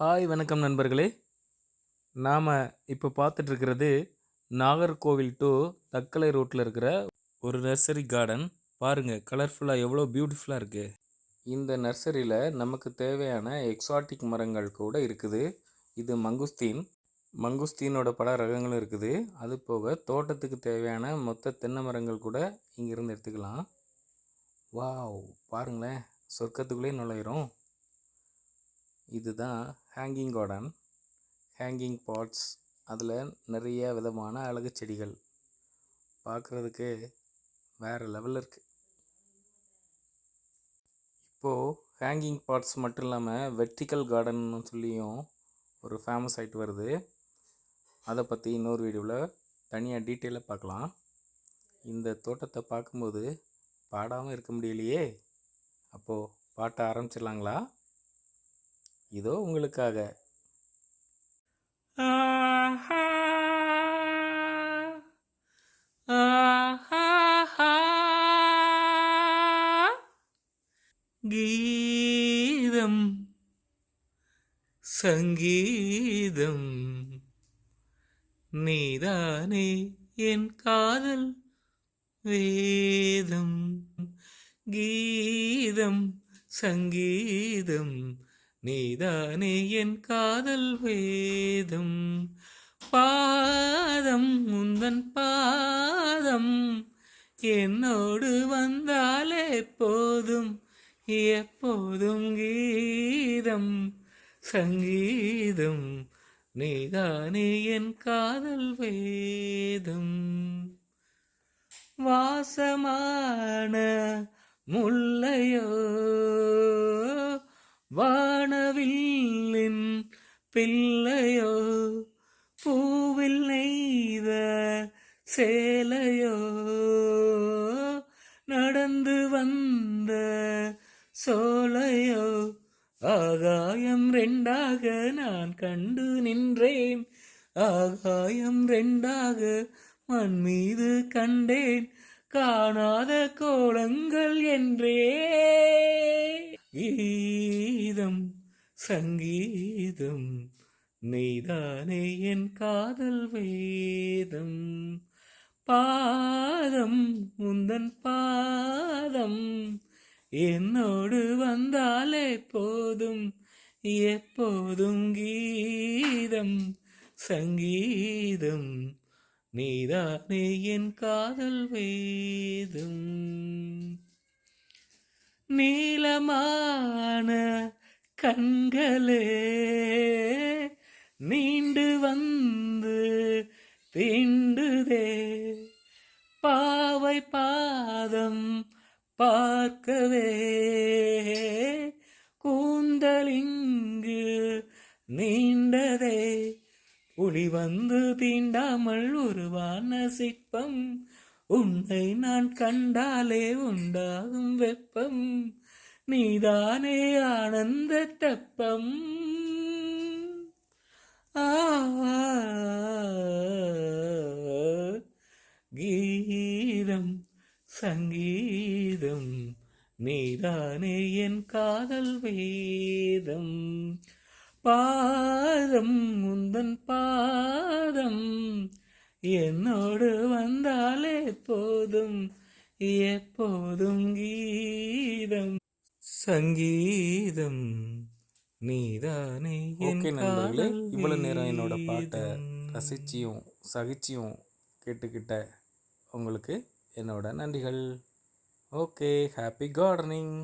Hi வணக்கம் நண்பர்களே. நாம் இப்போ பார்த்துட்ருக்கிறது நாகர்கோவில் டு தக்கலை ரோட்டில் இருக்கிற ஒரு நர்சரி கார்டன் பாருங்கள் கலர்ஃபுல்லாக எவ்வளோ பியூட்டிஃபுல்லாக இருக்குது இந்த நர்சரியில் நமக்கு தேவையான எக்ஸாட்டிக் மரங்கள் கூட இருக்குது. இது மங்குஸ்தீன் மங்குஸ்தீனோட பல ரகங்களும் இருக்குது. அது போக தோட்டத்துக்கு தேவையான மொத்த தென்னை மரங்கள் கூட இங்கேருந்து எடுத்துக்கலாம். வாவ் பாருங்களேன். சொர்க்கத்துக்குள்ளே நுழையிறோம். இதுதான் ஹேங்கிங் கார்டன் ஹேங்கிங் பாட்ஸ் அதில் நிறைய விதமான அழகு செடிகள். பார்க்குறதுக்கு வேறு லெவலில் இருக்குது இப்போது ஹேங்கிங் பாட்ஸ் மட்டும் இல்லாமல் வெர்டிக்கல் கார்டன் சொல்லியும் ஒரு ஃபேமஸ் ஆகிட்டு வருது. அதை பற்றி இன்னொரு வீடியோவில் தனியாக டீட்டெயிலாக பார்க்கலாம். இந்த தோட்டத்தை பார்க்கும்போது பாடாமல் இருக்க முடியலையே. அப்போது பாட்ட ஆரம்பிச்சிடலாங்களா? இதோ உங்களுக்காக. ஆஹா ஆஹா கீதம் சங்கீதம். நீதானே என் காதல் வேதம். கீதம் சங்கீதம். நீதானே என் காதல் வேதம். பாதம் முந்தன் பாதம். என்னோடு வந்தாலே போதும் எப்போதும் கீதம். சங்கீதம் நீதானே என் காதல் வேதம். வாசமான முல்லையோ பிள்ளையோ பூவில் நெய்த சேலையோ நடந்து வந்த சோலையோ ஆகாயம் ரெண்டாக நான் கண்டு நின்றேன். ஆகாயம் ரெண்டாக மண் மீது கண்டேன். காணாத கோலங்கள் என்றே. கீதம் சங்கீதம் நீதானே என் காதல் வேதம். பாதம் முந்தன் பாதம் என்னோடு வந்தாலே போதும் எப்போதும் கீதம். சங்கீதம் நீதானே என் காதல் வேதம். நீளமான கண்களே நீண்டு வந்து தீண்டுதே. பாவை பாதம் பார்க்கவே கூந்தலிங்கு நீண்டதே. புலி வந்து தீண்டாமல் உருவான சிற்பம் உன்னை நான் கண்டாலே உண்டாகும் வெப்பம். நீதானே ஆனந்த தப்பம். கீதம் சங்கீதம் நீதானே என் காதல் வேதம். பாதம் முந்தன் பாதம் என்னோடு வந்தாலே போதும் எப்போதும் கீதம். சங்கீதம். நீதானே ஓகே நண்பர்களே இவ்வளவு நேரம் என்னோட பாட்டை ரசிச்சியும் சகிச்சியும் கேட்டுக்கிட்ட உங்களுக்கு என்னோட நன்றிகள். Okay happy gardening